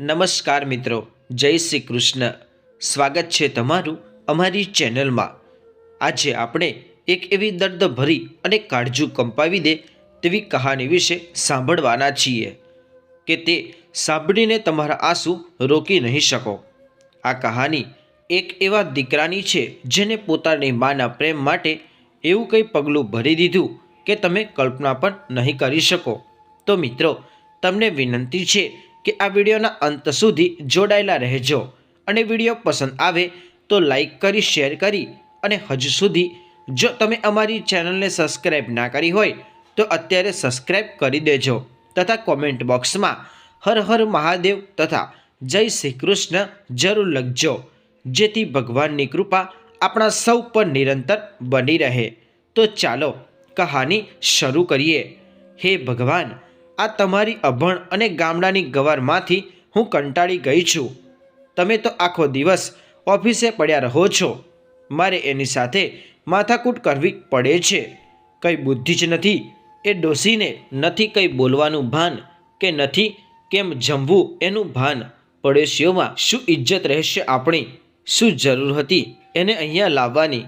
નમસ્કાર મિત્રો, જય શ્રી કૃષ્ણ. સ્વાગત છે તમારું અમારી ચેનલમાં. આજે આપણે એક એવી દર્દભરી અને કાળજું કંપાવી દે તેવી કહાની વિશે સાંભળવાના છીએ કે તે સાંભળીને તમારા આંસુ રોકી નહીં શકો. આ કહાની એક એવા દીકરાની છે જેને પોતાની માના પ્રેમ માટે એવું કંઈ પગલું ભરી દીધું કે તમે કલ્પના પણ નહીં કરી શકો. તો મિત્રો, તમને વિનંતી છે કે આ વિડીયોના અંત સુધી જોડાયેલા રહેજો. અને વીડિયો પસંદ આવે તો લાઈક કરી, શેર કરી અને હજુ સુધી જો તમે અમારી ચેનલને સબસ્ક્રાઈબ ના કરી હોય તો અત્યારે સબસ્ક્રાઈબ કરી દેજો તથા કોમેન્ટ બોક્સમાં હર હર મહાદેવ તથા જય શ્રી કૃષ્ણ જરૂર લખજો. જેથી ભગવાનની કૃપા આપણા સૌ પર નિરંતર બની રહે. તો ચાલો કહાની શરૂ કરીએ. હે ભગવાન આ તમારી અભણ અને ગામડાની ગવારમાંથી હું કંટાળી ગઈ છું. તમે તો આખો દિવસ ઓફિસે પડ્યા રહો છો. મારે એની સાથે માથાકૂટ કરવી પડે છે. કંઈ બુદ્ધિ જ નથી. એ ડોસીને નથી કંઈ બોલવાનું ભાન કે નથી કેમ જમવું એનું ભાન. પડોશીઓમાં શું ઇજ્જત રહેશે આપણી? શું જરૂર હતી એને અહીંયા લાવવાની?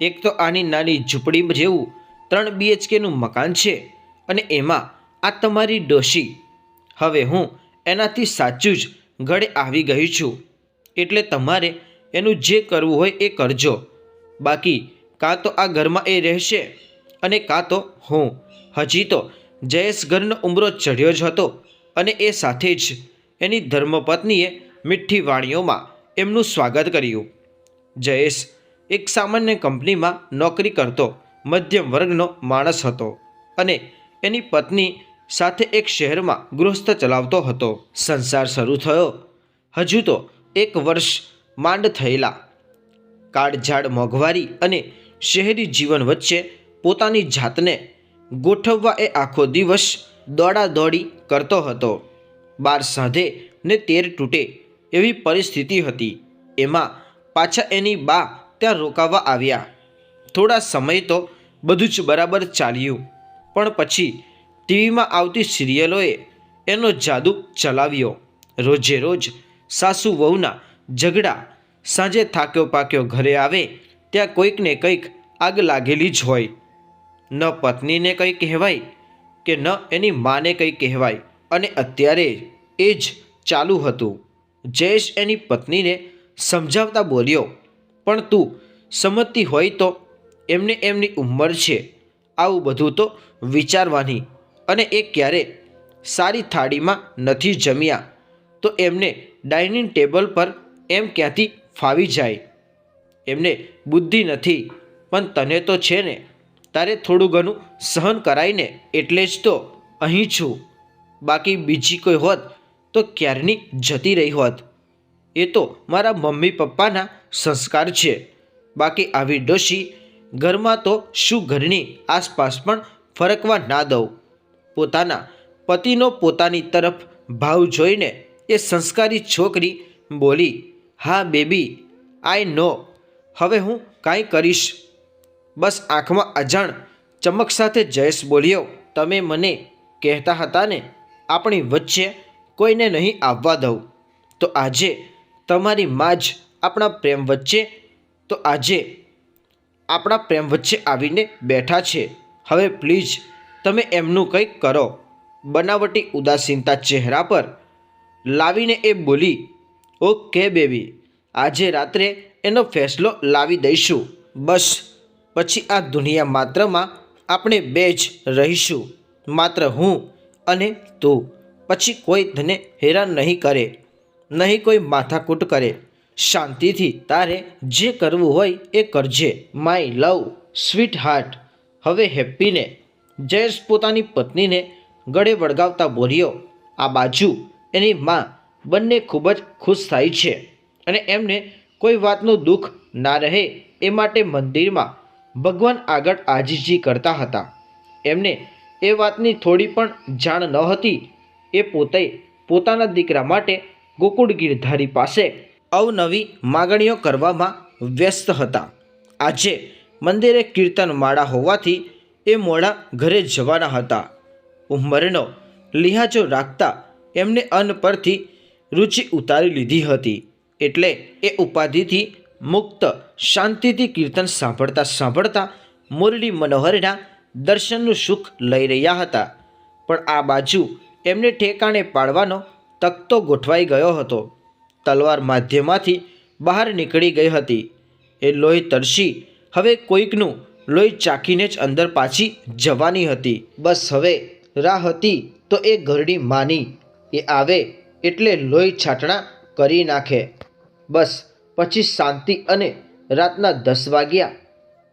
એક તો આની નાની ઝૂંપડી જેવું ત્રણ બીએચકેનું મકાન છે અને એમાં આ તમારી ડોશી. હવે હું એનાથી સાચું જ ગળે આવી ગઈ છું. એટલે તમારે એનું જે કરવું હોય એ કરજો. બાકી કાં તો આ ઘરમાં એ રહેશે અને કાં તો હું. હજી તો જયેશ ઘરનો ઉમરો ચઢ્યો જ હતો અને એ સાથે જ એની ધર્મપત્નીએ મીઠી વાણીઓમાં એમનું સ્વાગત કર્યું. જયેશ એક સામાન્ય કંપનીમાં નોકરી કરતો મધ્યમ વર્ગનો માણસ હતો અને એની પત્ની સાથે એક શહેરમાં ગૃહસ્થ ચલાવતો હતો. સંસાર શરૂ થયો. હજુ તો એક વર્ષ માંડ થયેલા. કાળઝાડ મોંઘવારી અને શહેરી જીવન વચ્ચે પોતાની જાતને ગોઠવવા એ આખો દિવસ દોડાદોડી કરતો હતો. બાર સાંધે ને તેર તૂટે એવી પરિસ્થિતિ હતી. એમાં પાછા એની બા ત્યાં રોકાવા આવ્યા. થોડા સમય તો બધું જ બરાબર ચાલ્યું. પણ પછી ટીવીમાં આવતી સિરિયલોએ એનો જાદુ ચલાવ્યો. રોજે રોજ સાસુ વહુના ઝઘડા સાંજે થાક્યો પાક્યો ઘરે આવે ત્યાં કોઈકને કંઈક આગ લાગેલી જ હોય. ન પત્નીને કંઈ કહેવાય કે ન એની માને કંઈ કહેવાય અને અત્યારે એ જ ચાલુ હતું. જયેશ એની પત્નીને સમજાવતા બોલ્યો, પણ તું સમજતી હોય તો એમને એમની ઉંમર છે. આવું બધું તો વિચારવાની અને એ ક્યારે સારી થાળીમાં નથી જમ્યા, તો એમને ડાઇનિંગ ટેબલ પર એમ ક્યાંથી ફાવી જાય? એમને બુદ્ધિ નથી, પણ તને તો છે ને, તારે થોડું ઘણું સહન કરાવીને એટલે જ તો અહીં છું. બાકી બીજી કોઈ હોત તો ક્યારની જતી રહી હોત? એ તો મારા મમ્મી પપ્પાના સંસ્કાર છે. બાકી આવી ડોશી ઘરમાં તો શું ઘરની આસપાસ પણ ફરકવા ના દઉં? પોતાના પતિનો પોતાની તરફ ભાવ જોઈને એ સંસ્કારી છોકરી બોલી, હા, બેબી, આઈ નો, હવે હું કાંઈ કરીશ. બસ આંખમાં અજાણ ચમક સાથે જયેશ બોલ્યો, તમે મને કહેતા હતા ને, આપણી વચ્ચે કોઈને નહીં આવવા દઉં. તો આજે તમારી મા જ આપણા પ્રેમ વચ્ચે, તો આજે આપણા પ્રેમ વચ્ચે આવીને બેઠા છે. હવે પ્લીઝ તમે એમનું કંઈક કરો. બનાવટી ઉદાસીનતા ચહેરા પર લાવીને એ બોલી, ઓકે બેબી, આજે રાત્રે એનો ફેસલો લાવી દઈશું. બસ, પછી આ દુનિયા માત્રમાં આપણે બે જ રહીશું. માત્ર હું અને તું. પછી કોઈ તને હેરાન નહીં કરે, નહીં કોઈ માથાકૂટ કરે. શાંતિથી તારે જે કરવું હોય એ કરજે. My love, sweet heart. હવે હેપ્પીને જયેશ પોતાની પત્નીને ગળે વળગાવતા બોલ્યો, આ બાજુ એની માં બંને ખૂબ જ ખુશ થાય છે અને એમને કોઈ વાતનું દુઃખ ના રહે એ માટે મંદિરમાં ભગવાન આગળ આજીજી કરતા હતા. એમને એ વાતની થોડી પણ જાણ ન હતી. એ પોતે પોતાના દીકરા માટે ગોકુળ ગીરધારી પાસે અવનવી માગણીઓ કરવામાં વ્યસ્ત હતા. આજે મંદિરે કીર્તન માળા હોવાથી એ મોડા ઘરે જવાના હતા. ઉંમરનો લિહાજો રાખતા એમને અન્ન પરથી રુચિ ઉતારી લીધી હતી. એટલે એ ઉપાધિથી મુક્ત, શાંતિથી કીર્તન સાંભળતા સાંભળતા મુરલી મનોહરના દર્શનનું સુખ લઈ રહ્યા હતા. પણ આ બાજુ એમને ઠેકાણે પાડવાનો તકતો ગોઠવાઈ ગયો હતો. તલવાર માધ્યમાંથી બહાર નીકળી ગઈ હતી. એ લોહી તરસી, હવે કોઈકનું લોહી ચાખીને જ અંદર પાછી જવાની હતી. બસ હવે રાહ હતી તો એ ઘરડી માની. એ આવે એટલે લોહી છાટણા કરી નાખે. બસ પછી શાંતિ અને રાતના દસ વાગ્યા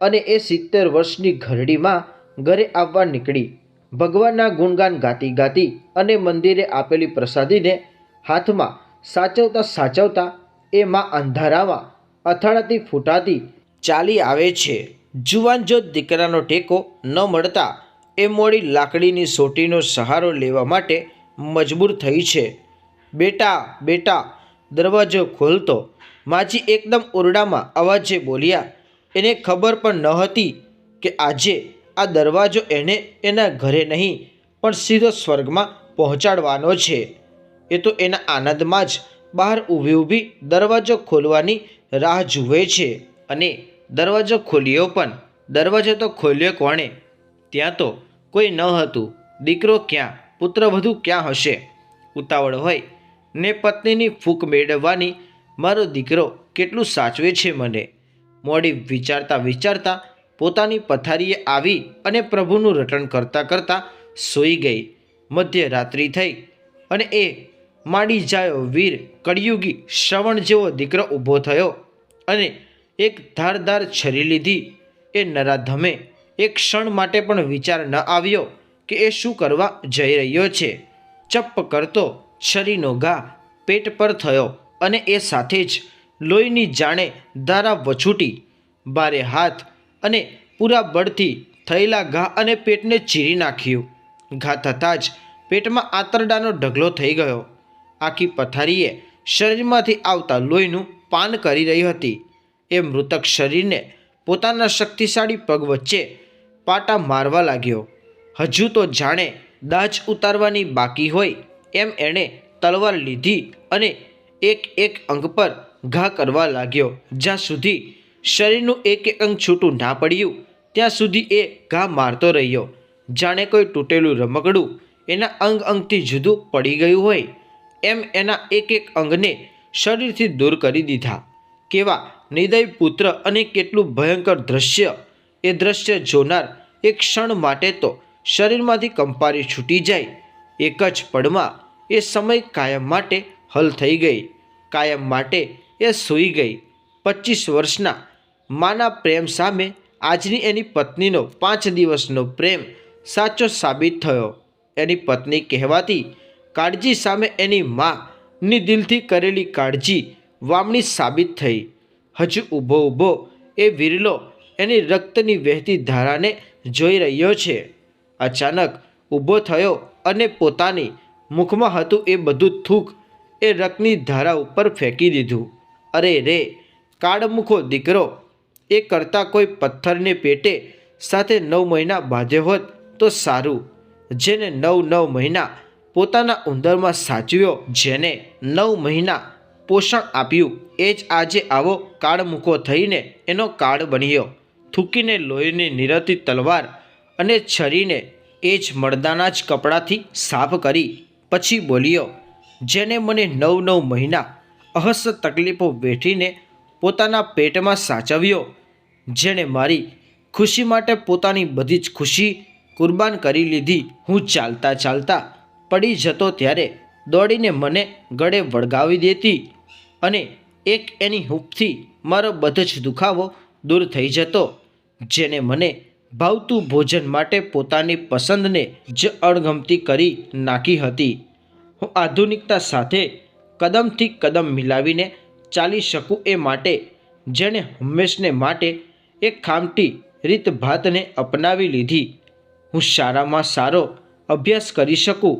અને એ સિત્તેર વર્ષની ઘરડીમાં ઘરે આવવા નીકળી. ભગવાનના ગુણગાન ગાતી ગાતી અને મંદિરે આપેલી પ્રસાદીને હાથમાં સાચવતા સાચવતા એ માં અંધારામાં અથાડાતી ફૂટાતી ચાલી આવે છે. જુવાન જો દીકરાનો ટેકો ન મળતા એ મોડી લાકડીની સોટીનો સહારો લેવા માટે મજબૂર થઈ છે. બેટા બેટા, દરવાજો ખોલતો માજી એકદમ ઓરડામાં અવાજે બોલ્યા. એને ખબર પણ ન હતી કે આજે આ દરવાજો એને એના ઘરે નહીં, પણ સીધો સ્વર્ગમાં પહોંચાડવાનો છે. એ તો એના આનંદમાં જ બહાર ઊભી ઊભી દરવાજો ખોલવાની રાહ જુએ છે અને દરવાજો ખોલ્યો પણ દરવાજો તો ખોલ્યો કોણે? ત્યાં તો કોઈ ન હતું. દીકરો ક્યાં? પુત્ર વધુ ક્યાં હશે? ઉતાવળ હોય ને પત્નીની ફૂંક મેળવવાની મારો દીકરો કેટલું સાચવે છે મને? મોડી વિચારતા વિચારતા પોતાની પથારીએ આવી અને પ્રભુનું રટણ કરતાં કરતાં સૂઈ ગઈ. મધ્યરાત્રિ થઈ અને એ માડી જાયો વીર, કળિયુગી શ્રવણ જેવો દીકરો ઊભો થયો અને એક ધારધાર છરી લીધી. એ નરાધમે એક ક્ષણ માટે પણ વિચાર ન આવ્યો કે એ શું કરવા જઈ રહ્યો છે. ચપ્પ કરતો છરીનો ઘા પેટ પર થયો અને એ સાથે જ લોહીની જાણે ધારા વછૂટી બારે હાથ અને પૂરા બળથી થયેલા ઘા અને પેટને ચીરી નાખ્યું. ઘા થતાં જ પેટમાં આંતરડાનો ઢગલો થઈ ગયો. આખી પથારીએ શરીરમાંથી આવતા લોહીનું પાન કરી રહી હતી. એ મૃતક શરીરને પોતાના શક્તિશાળી પગ વચ્ચે પાટા મારવા લાગ્યો. હજુ તો જાણે દાજ ઉતારવાની બાકી હોય એમ એણે તલવાર લીધી અને એક એક અંગ પર ઘા કરવા લાગ્યો. જ્યાં સુધી શરીરનું એક એક અંગ છૂટું ના પડ્યું, ત્યાં સુધી એ ઘા મારતો રહ્યો. જાણે કોઈ તૂટેલું રમકડું એના અંગ અંગથી જુદું પડી ગયું હોય એમ એના એક એક અંગને શરીરથી દૂર કરી દીધા. કેવા નિર્દય પુત્ર અને કેટલું ભયંકર દ્રશ્ય. એ દ્રશ્ય જોનાર એક ક્ષણ માટે તો શરીરમાંથી કંપારી છૂટી જાય. એક જ પળમાં એ સમય કાયમ માટે હલ થઈ ગઈ. કાયમ માટે એ સૂઈ ગઈ. પચીસ વર્ષના માના પ્રેમ સામે આજની એની પત્નીનો પાંચ દિવસનો પ્રેમ સાચો સાબિત થયો. એની પત્ની કહેવાતી કાળજી સામે એની માની દિલથી કરેલી કાળજી વામણી સાબિત થઈ. હજુ ઊભો ઊભો એ વિરલો એની રક્તની વહેતી ધારાને જોઈ રહ્યો છે. અચાનક ઊભો થયો અને પોતાની મુખમાં હતું એ બધું થૂક એ રક્તની ધારા ઉપર ફેંકી દીધું. અરે રે, કાળમુખો દીકરો, એ કરતાં કોઈ પથ્થરને પેટે સાથે નવ મહિના બાંધ્યો હોત તો સારું. જેને નવ નવ મહિના પોતાના ઉંદરમાં સાચવ્યો, જેને નવ મહિના પોષણ આપ્યું. એ જ આજે આવો કાળમુખો થઈને એનો કાળ બન્યો. થૂકીને લોહીની નિરતી તલવાર અને છરીને એ જ મળદાના જ કપડાથી સાફ કરી. પછી બોલ્યો, જેને મને નવ નવ મહિના અહસ તકલીફો વેઠીને પોતાના પેટમાં સાચવ્યો, જેણે મારી ખુશી માટે પોતાની બધી જ ખુશી કુરબાન કરી લીધી, હું ચાલતા ચાલતા પડી જતો ત્યારે દોડીને મને ગળે વળગાવી દેતી. અને એક એની હૂંફથી મારો બધો જ દુખાવો દૂર થઈ જતો, જેને મને ભાવતું ભોજન માટે પોતાની પસંદને જ અણગમતી કરી નાખી હતી. હું આધુનિકતા સાથે કદમથી કદમ મિલાવીને ચાલી શકું એ માટે, જેણે હંમેશને માટે એક ખામટી રીત ભાતને અપનાવી લીધી. હું સારામાં સારો અભ્યાસ કરી શકું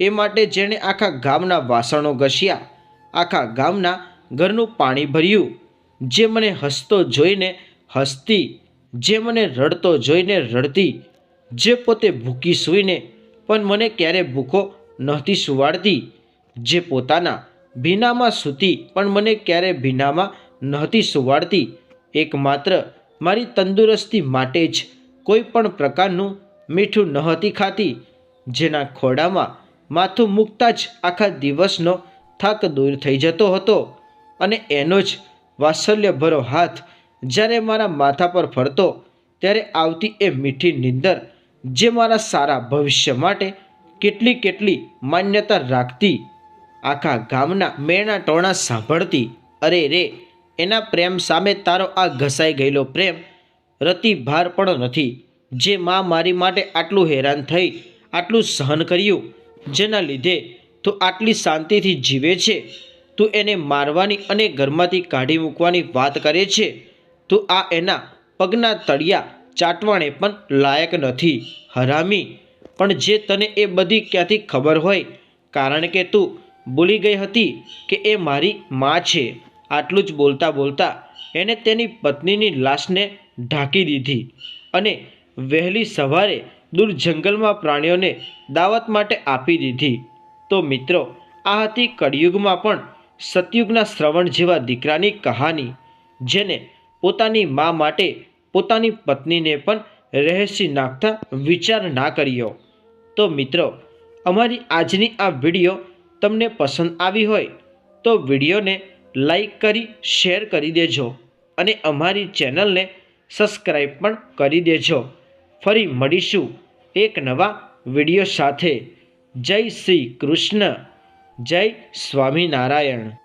એ માટે જેણે આખા ગામના વાસણો ઘસ્યા, આખા ગામના ઘરનું પાણી ભર્યું. જે મને હસતો જોઈને હસતી, જે મને રડતો જોઈને રડતી, જે પોતે ભૂખી સૂઈને, પણ મને ક્યારે ભૂખો નહોતી સુવાડતી, જે પોતાના ભીનામાં સૂતી, પણ મને ક્યારે ભીનામાં નહોતી સુવાડતી. એકમાત્ર મારી તંદુરસ્તી માટે જ કોઈ પણ પ્રકારનું મીઠું નહોતી ખાતી, જેના ખોડામાં માથું મૂકતા જ આખા દિવસનો થાક દૂર થઈ જતો હતો. અને એનો જ વાત્સલ્યભરો હાથ જ્યારે મારા માથા પર ફરતો ત્યારે આવતી એ મીઠી નિંદર જે મારા સારા ભવિષ્ય માટે કેટલી કેટલી માન્યતા રાખતી, આખા ગામના મેણા ટોણા સાંભળતી, અરે રે, એના પ્રેમ સામે તારો આ ઘસાઈ ગયેલો પ્રેમ રતિભાર પણ નથી, જે માં મારી માટે આટલું હેરાન થઈ, આટલું સહન કર્યું, જેના લીધે તો આટલી શાંતિથી જીવે છે તું એને મારવાની અને ઘરમાંથી કાઢી મૂકવાની વાત કરે છે? તો આ એના પગના તળિયા ચાટવાણે પણ લાયક નથી, હરામી. પણ જે તને એ બધી ક્યાંથી ખબર હોય? કારણ કે તું ભૂલી ગઈ હતી કે એ મારી મા છે. આટલું જ બોલતા બોલતા એણે તેની પત્નીની લાશને ઢાંકી દીધી અને વહેલી સવારે દૂર જંગલમાં પ્રાણીઓને દાવત માટે આપી દીધી. તો મિત્રો, આ હતી કળિયુગમાં પણ સતયુગના શ્રવણ જેવા દીકરાની કહાની, જેને પોતાની મા માટે પોતાની પત્નીને પણ રહેસી નાખતા વિચાર ના કર્યો. તો મિત્રો, અમારી આજની આ વીડિયો તમને પસંદ આવી હોય તો વિડીયોને લાઈક કરી, શેર કરી દેજો અને અમારી ચેનલને સબસ્ક્રાઈબ પણ કરી દેજો. ફરી મળીશું એક નવા વીડિયો સાથે. જય શ્રી કૃષ્ણ. જય સ્વામિનારાયણ.